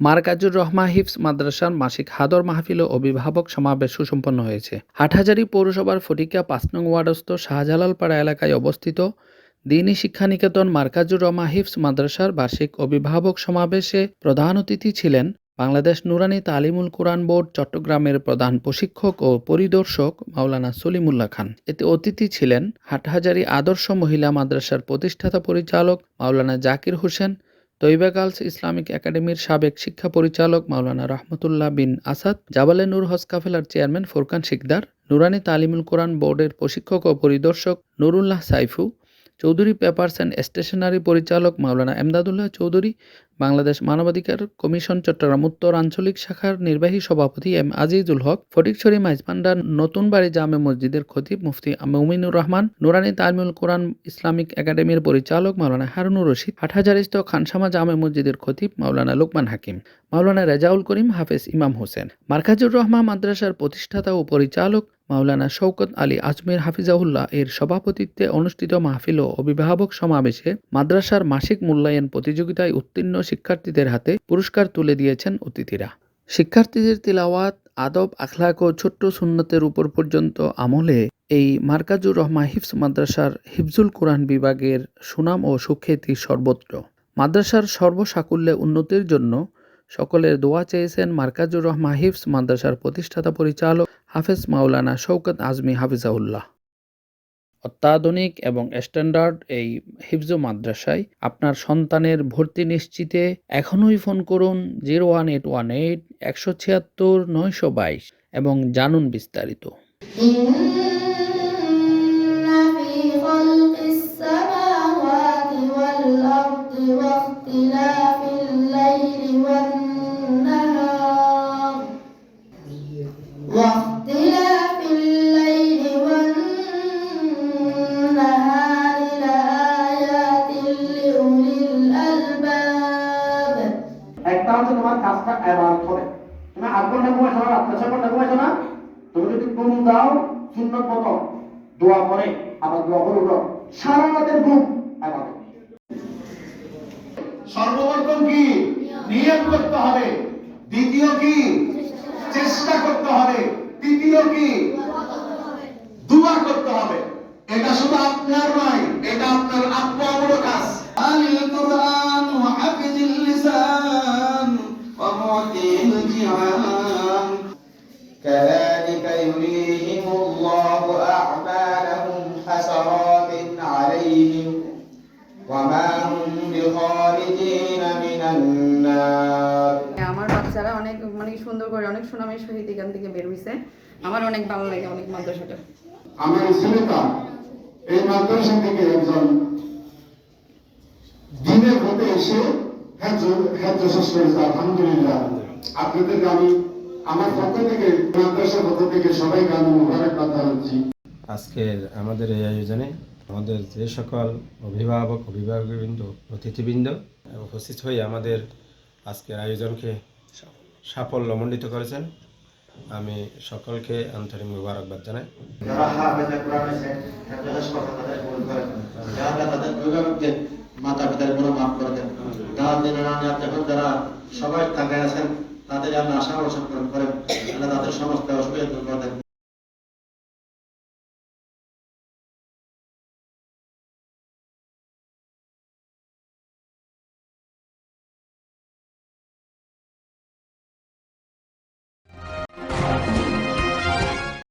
মারকাজুর রহমা হিফস মাদ্রাসার মাসিক হাদর মাহফিল ও অভিভাবক সমাবেশ সুসম্পন্ন হয়েছে। হাটহাজারী পৌরসভার ফটিকা পাঁচ নং ওয়ার্ডস্থ শাহজালালপাড়া এলাকায় অবস্থিত দিনী শিক্ষানিকেতন মার্কাজুর রহমা হিফস মাদ্রাসার বার্ষিক অভিভাবক সমাবেশে প্রধান অতিথি ছিলেন বাংলাদেশ নুরানি তালিমুল কোরআন বোর্ড চট্টগ্রামের প্রধান প্রশিক্ষক ও পরিদর্শক মাওলানা সলিমুল্লাহ খান। এতে অতিথি ছিলেন হাটহাজারী আদর্শ মহিলা মাদ্রাসার প্রতিষ্ঠাতা পরিচালক মাওলানা জাকির হোসেন তৈবা গার্লস ইসলামিক একাডেমির সাবেক শিক্ষা পরিচালক মাওলানা রহমতুল্লাহ বিন আসাদ, জাবালে নূর হজ কাফেলার চেয়ারম্যান ফোরকান শিকদার, নুরানি তালিমুল কোরআন বোর্ডের প্রশিক্ষক ও পরিদর্শক Nurullah Saifu Chowdhury papers and stationery পরিচালক মাওলানা এমদাদুল্লাহ চৌধুরী, বাংলাদেশ মানবাধিকার কমিশন চট্টগ্রাম উত্তর আঞ্চলিক শাখার নির্বাহী সভাপতি এম আজিজুল হক, ফটিকছড়ি মাইজপান্ডার নতুন বাড়ি জামে মসজিদের খতিব মুফতি মুমিনুর রহমান, নুরানি তালমুল কোরআন ইসলামিক একাডেমির পরিচালক মাওলানা হারুনুর রশিদ হাটহাজারিস্থ খানসামা জামে মসজিদের খতিব মাওলানা লোকমান হাকিম, মাওলানা রেজাউল করিম হাফেজ ইমাম হোসেন মার্কাজুর রহমান মাদ্রাসার প্রতিষ্ঠাতা ও পরিচালক মাওলানা শওকত আলী আজমির হাফিজাউল্লাহ এর সভাপতিত্বে অনুষ্ঠিত মাহফিল ও অভিভাবক সমাবেশে মাদ্রাসার মাসিক মূল্যায়ন প্রতিযোগিতায় উত্তীর্ণ শিক্ষার্থীদের হাতে পুরস্কার তুলে দিয়েছেন অতিথিরা। শিক্ষার্থীদের তিলাওয়াত, আদব, আখলাক ও ছোট্ট সুন্নতের উপর পর্যন্ত আমলে এই মার্কাজুর রহমা হিফস মাদ্রাসার হিফজুল কোরআন বিভাগের সুনাম ও সুখ্যাতি সর্বত্র। মাদ্রাসার সর্বসাকুল্যে উন্নতির জন্য সকলের দোয়া চেয়েছেন মার্কাজুর রহমা হিফস মাদ্রাসার প্রতিষ্ঠাতা পরিচালক হাফেজ মাওলানা শৌকত আজমি হাফিজাউল্লাহ। অত্যাধুনিক এবং স্ট্যান্ডার্ড এই হিফজ মাদ্রাসায় আপনার সন্তানের ভর্তি নিশ্চিতে এখনই ফোন করুন zero one eight one eight একশো ছিয়াত্তর নয়শো বাইশ এবং জানুন বিস্তারিত। তোমার কাজটা এবার হবে তুমি আট ঘণ্টা ঘুমাইছো না, রাত্রে ছয় ঘণ্টা ঘুমাইছো না? তুমি যদি ঘুম দাও সুন্নত মতো দোয়া করে, আবার দোয়া করে উঠো। সারা রাতের ঘুম এবার সর্বপ্রথম কি? নিয়ত করতে হবে। দ্বিতীয় কি? চেষ্টা করতে হবে। তৃতীয় কি? كذلك يريهم الله أعمالهم حسرات عليهم وما هم بخارجين من النار আমার বাচ্চারা অনেক মানে সুন্দর করে অনেক সুনামের সহিত এখান থেকে বের হয়েছে আমার অনেক ভালো লাগে অনেক মাদ্রাসাটা আমার ছেলেটা এই মাদ্রাসা থেকে একজন দিনের ভোটে এসে হ্যাজ হ্যাজ শেষ করেছে আলহামদুলিল্লাহ আপনাদেরকে আমি আমার পক্ষ থেকে মাদ্রাসার পক্ষ থেকে সবাইকে আমি মোবারকবাদ জানাচ্ছি। আজকের আমাদের এই আয়োজনে আমাদের যে সকল অভিভাবক অভিভাবকবৃন্দ অতিথিবৃন্দ উপস্থিত হয়ে আমাদের আজকের আয়োজনকে সাফল্যমণ্ডিত করেছেন। আমি সকলকে আন্তরিক মুবারকবাদ জানাই। যারা হাফেজে কোরআন আছে হাফেজের সফল তাদের কবুল করেন যারা তাদের অভিভাবকদের মাতা পিতার গুণ মাফ করে দেন। যারা সবাই তাকায় আছেন তাদের আল্লাহ আশা অনুসরণ করেন। আল্লাহ তাদের সমস্ত অসুবিধা দূর করে দেন।